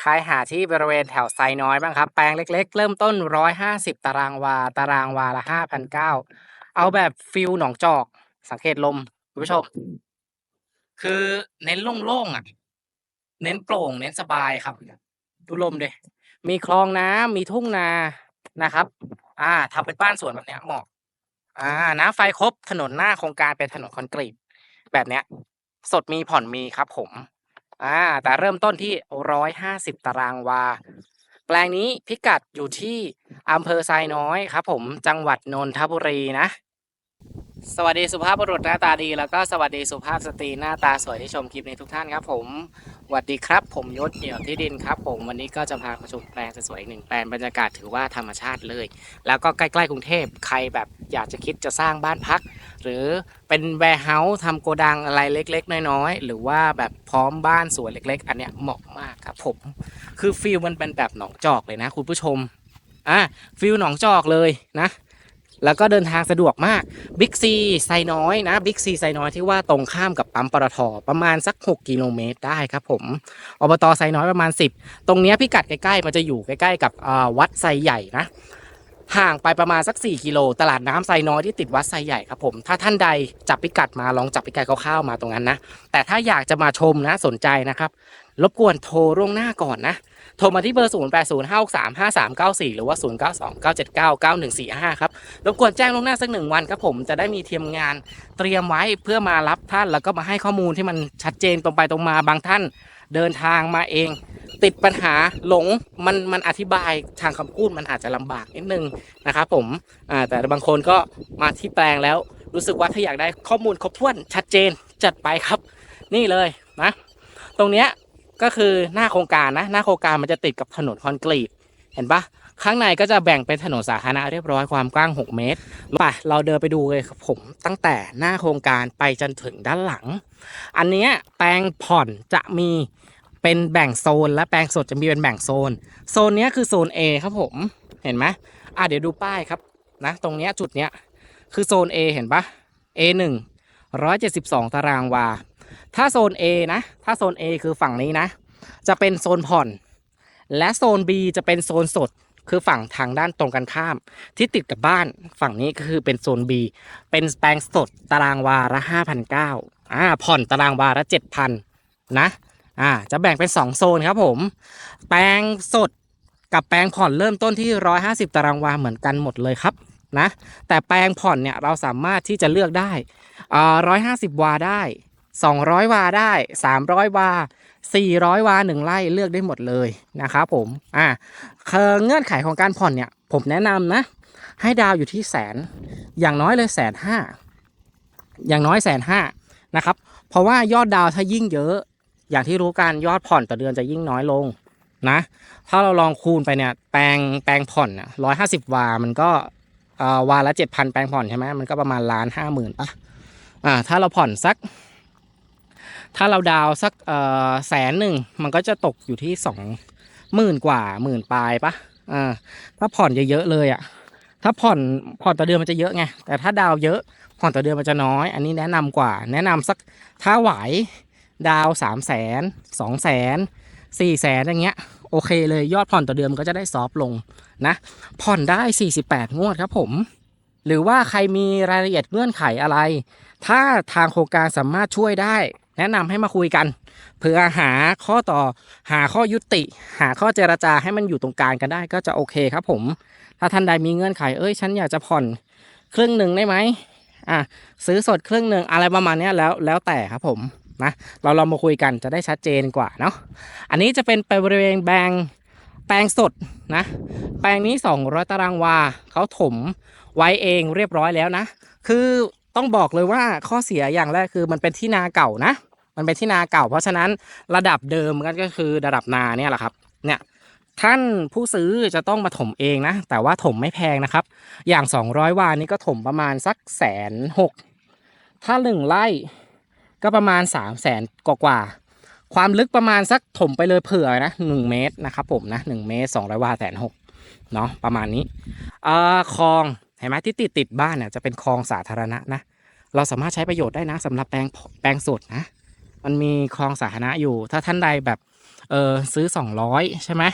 ใครหาที่บริเวณแถวไซน้อยบ้างครับ แปลงเล็ก ๆ เริ่มต้น 150 ตารางวา ตารางวาละ5,900เอาแบบฟิลหนองจอก สังเกตลมคุณผู้ชม คือเน้นโล่งๆอะ เน้นโปร่ง เน้นสบายครับ ดูลมดิมีคลองน้ำมีทุ่งนานะครับ อ่าทำเป็นบ้านสวนแบบเนี้ยเหมาะ อ่า น้ำไฟครบถนนหน้าโครงการเป็นถนนคอนกรีตแบบเนี้ย สดมีผ่อนมีครับผม อ่าแต่เริ่มต้นที่ 150 ตารางวา แปลงนี้พิกัดอยู่ที่อำเภอทรายน้อยครับผมจังหวัดนนทบุรีนะ สวัสดีสุภาพบุรุษหน้าตาดีแล้วก็สวัสดีสุภาพสตรีหน้าตาสวยที่ชมคลิปนี้ทุกท่านครับผมสวัสดีครับ ผมยศเดี่ยวที่ดินครับ ผมวันนี้ก็จะพามาชมแปลงสวยๆหนึ่งแปลงบรรยากาศถือว่าธรรมชาติเลย แล้วก็ใกล้ๆกรุงเทพใครแบบอยากจะคิดจะสร้างบ้านพัก หรือเป็นแวร์เฮาส์ทำโกดังอะไรเล็ก ๆ น้อยๆหรือว่าแบบพร้อมบ้านสวนเล็ก ๆ อันเนี้ยเหมาะมากครับผมคือฟิลมันเป็นแบบหนองจอกเลยนะ คุณผู้ชมอะฟิลหนองจอกเลยนะ แล้วก็เดินทางสะดวกมากบิ๊กซีไซน้อยนะบิ๊กซีไซน้อยที่ว่าตรงข้ามกับปั๊มปตทประมาณสัก 6 กิโลเมตรได้ครับผมอบตไซน้อยประมาณ 10 ตรงเนี้ยพิกัดใกล้ๆ มันจะอยู่ใกล้ๆ กับวัดไซใหญ่นะห่างไปประมาณสัก 4 กิโล ตลาดน้ำไซน้อยที่ติดวัดไซใหญ่ครับผม ถ้าท่านใดจับพิกัดมาลองจับพิกัดคร่าวๆมาตรงนั้นนะ แต่ถ้าอยากจะมาชมนะสนใจนะครับ รบกวนโทรล่วงหน้าก่อนนะ โทรมาที่เบอร์ 0 8 0 5 6 3 5 3 9 4 หรือว่า 0 9 2 9 7 9 9 1 4 5 ครับ รบกวนแจ้งล่วงหน้าสักหนึ่งวันครับผมจะได้มีทีมงานเตรียมไว้เพื่อมารับท่านแล้วก็มาให้ข้อมูลที่มันชัดเจนตรงไปตรงมาบางท่านเดินทางมาเอง ติดปัญหาหลงมันมันอธิบายทางคำพูดมันอาจจะลำบากนิดนึงนะครับผมแต่บางคนก็มาที่แปลงแล้ว รู้สึกว่าถ้าอยากได้ข้อมูลครบถ้วนชัดเจนจัดไปครับ นี่เลยนะ ตรงเนี้ย ก็คือหน้าโครงการนะ หน้าโครงการมันจะติดกับถนนคอนกรีต เห็นปะข้างในก็จะแบ่งเป็นถนนสาธารณะเรียบร้อยความกว้าง 6 เมตรไปเราเดินไปดูเลยครับผมตั้งแต่หน้าโครงการไปจนถึงด้านหลัง อันเนี้ยแปลงผ่อนจะมีเป็นแบ่งโซนและแปลงสดจะมีเป็นแบ่งโซน โซนนี้คือโซน A ครับผมเห็นไหมอะเดี๋ยวดูป้ายครับนะตรงเนี้ยจุดเนี้ยคือโซน A เห็นปะ A1 172 ตารางวา ถ้าโซน A นะ ถ้าโซน A คือฝั่งนี้นะ จะเป็นโซนผ่อน และโซน B จะเป็นโซนสด คือฝั่งทางด้านตรงกันข้าม ที่ติดกับบ้าน ฝั่งนี้ก็คือเป็นโซน B เป็นแปลงสดตารางวาละ5,900อ่า ผ่อนตารางวาละ7,000 นะ อ่า จะแบ่งเป็น 2 โซนครับผม แปลงสดกับแปลงผ่อนเริ่มต้นที่ 150 ตารางวาเหมือนกันหมดเลยครับนะแต่แปลงผ่อนเนี่ยเราสามารถที่จะเลือกได้อ่า150วาได้ 200 วาได้ 300 วา 400 วาหนึ่งไร่เลือกได้หมดเลยนะครับผมอ่าเงื่อนไขของการผ่อนเนี่ย ผมแนะนำนะ ให้ดาวอยู่ที่แสน อย่างน้อยเลยแสนห้าอย่างน้อยแสนห้านะครับ เพราะว่ายอดดาวถ้ายิ่งเยอะ อย่างที่รู้กันยอดผ่อนต่อเดือนจะยิ่งน้อยลงนะ ถ้าเราลองคูณไปเนี่ย แปลงแปลงผ่อนอะร้อยห้าสิบวา มันก็เอ่อวาละเจ็ดพันแปลงผ่อนใช่ไหมมันก็ประมาณล้านห้าหมื่นปะอ่า ถ้าเราผ่อนสัก ถ้าเราดาวสักแสนหนึ่งมันก็จะตกอยู่ที่สองหมื่นกว่าหมื่นปลายปะอ่าถ้าผ่อนเยอะๆเลยอะ่ะ ถ้าผ่อนผ่อนต่อเดือนมันจะเยอะไงแต่ถ้าดาวเยอะผ่อนต่อเดือนมันจะน้อย อันนี้แนะนำกว่า แนะนำสักถ้าไหวดาวสามแสนสองแสนสี่แสนอย่างเงี้ยโอเคเลยยอดผ่อนต่อเดือนมันก็จะได้ซอฟลงนะ ผ่อนได้ 48 งวดครับผม หรือว่าใครมีรายละเอียดเงื่อนไขอะไร ถ้าทางโครงการสามารถช่วยได้ แนะนำให้มาคุยกัน เพื่อหาข้อต่อหาข้อยุติ หาข้อเจรจาให้มันอยู่ตรงกลางกันได้ก็จะโอเคครับผม ถ้าท่านใดมีเงื่อนไขเอ้ยฉันอยากจะผ่อนครึ่งหนึ่งได้ไหมอะซื้อสดครึ่งหนึ่งอะไรประมาณนี้แล้วแล้วแต่ครับผมนะเราเรามาคุยกันจะได้ชัดเจนกว่าเนาะอันนี้จะเป็นไปบริเวณแบงแปลงสดนะ แปลงนี้ 200 ตารางวาเขาถมไว้เองเรียบร้อยแล้วนะ คือต้องบอกเลยว่าข้อเสียอย่างแรกคือมันเป็นที่นาเก่านะ มันเป็นที่นาเก่า เพราะฉะนั้นระดับเดิมก็คือระดับนาเนี่ยแหละครับ เนี่ยท่านผู้ซื้อจะต้องมาถมเองนะ แต่ว่าถมไม่แพงนะครับ อย่าง 200 วานี่ก็ถมประมาณสักแสนหกถ้าหนึ่งไร่ก็ประมาณ3 0 0แสนกว่า ความลึกประมาณสักถมไปเลยเผื่อนะ1เมตรนะครับผมนะ1เมตร 200 วาแสนหกเนาะประมาณนี้เอ่อคลองเห็นไหมที่ติดติดบ้านเนี่ยจะเป็นคลองสาธารณะนะ เราสามารถใช้ประโยชน์ได้นะสำหรับแปลงแปลงสดนะ มันมีคลองสาธารณะอยู่ ถ้าท่านใดแบบเออซื้อ 200 ใช่ไหม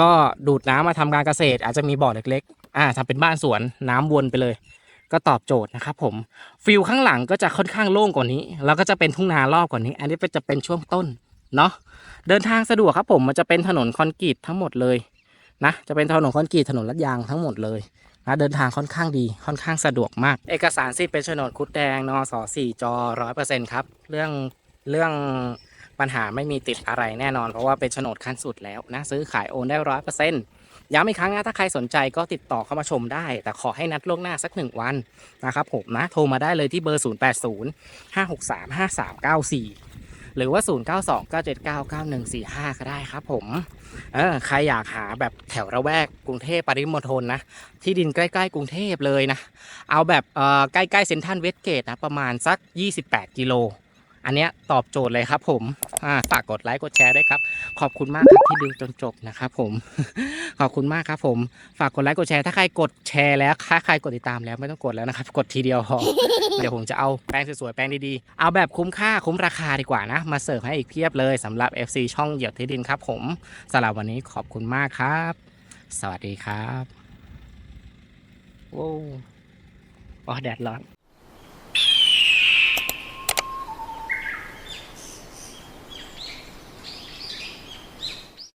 ก็ดูดน้ำมาทำการเกษตร อาจจะมีบ่อเล็กๆ อ่าทำเป็นบ้านสวนน้ำวนไปเลย ก็ตอบโจทย์นะครับผมฟิลข้างหลังก็จะค่อนข้างโล่งกว่านี้ แล้วก็จะเป็นทุ่งนารอบกว่านี้ อันนี้เป็นจะเป็นช่วงต้นเนาะเดินทางสะดวกครับผมมันจะเป็นถนนคอนกรีตทั้งหมดเลยนะจะเป็นถนนคอนกรีตถนนลาดยางทั้งหมดเลยนะเดินทางค่อนข้างดีค่อนข้างสะดวกมาก เอกสารสิทธิ์เป็นโฉนดคุดแดงนสสี่จร้อยเปอร์เซ็นต์ครับเรื่อง เรื่องปัญหาไม่มีติดอะไรแน่นอน เพราะว่าเป็นโฉนดขั้นสุดแล้วนะซื้อขายโอนได้ร้อยเปอร์เซ็นต์ย้ำอีกครั้งนะถ้าใครสนใจก็ติดต่อเข้ามาชมได้ แต่ขอให้นัดล่วงหน้าสักหนึ่งวันนะครับผมนะโทรมาได้เลยที่เบอร์ 0 8 0 5 6 3 5 3 9 4 หรือว่า 0 9 2 9 7 9 9 1 4 5 ก็ได้ครับผมเออใครอยากหาแบบแถวระแวกกรุงเทพปริมณฑลนะที่ดินใกล้ๆกรุงเทพเลยนะ เอาแบบเอ่อใกล้ๆเซ็นทรัลเวสเกตนะประมาณสัก 28 กิโล อันเนี้ยตอบโจทย์เลยครับผมฝากกดไลค์กดแชร์ด้วยครับ ขอบคุณมากครับที่ดูจนจบนะครับผม ขอบคุณมากครับผม ฝากกดไลค์กดแชร์ถ้าใครกดแชร์แล้วถ้าใครกดติดตามแล้วไม่ต้องกดแล้วนะครับ กดทีเดียวพอ เดี๋ยวผมจะเอาแป้งสวยๆแป้งดีๆ เอาแบบคุ้มค่าคุ้มราคาดีกว่านะ มาเสิร์ฟให้อีกเพียบเลยสำหรับ FC ช่องเหยียบที่ดินครับ ผมสำหรับวันนี้ขอบคุณมากครับ สวัสดีครับโว้วอ๋อแดดร้อน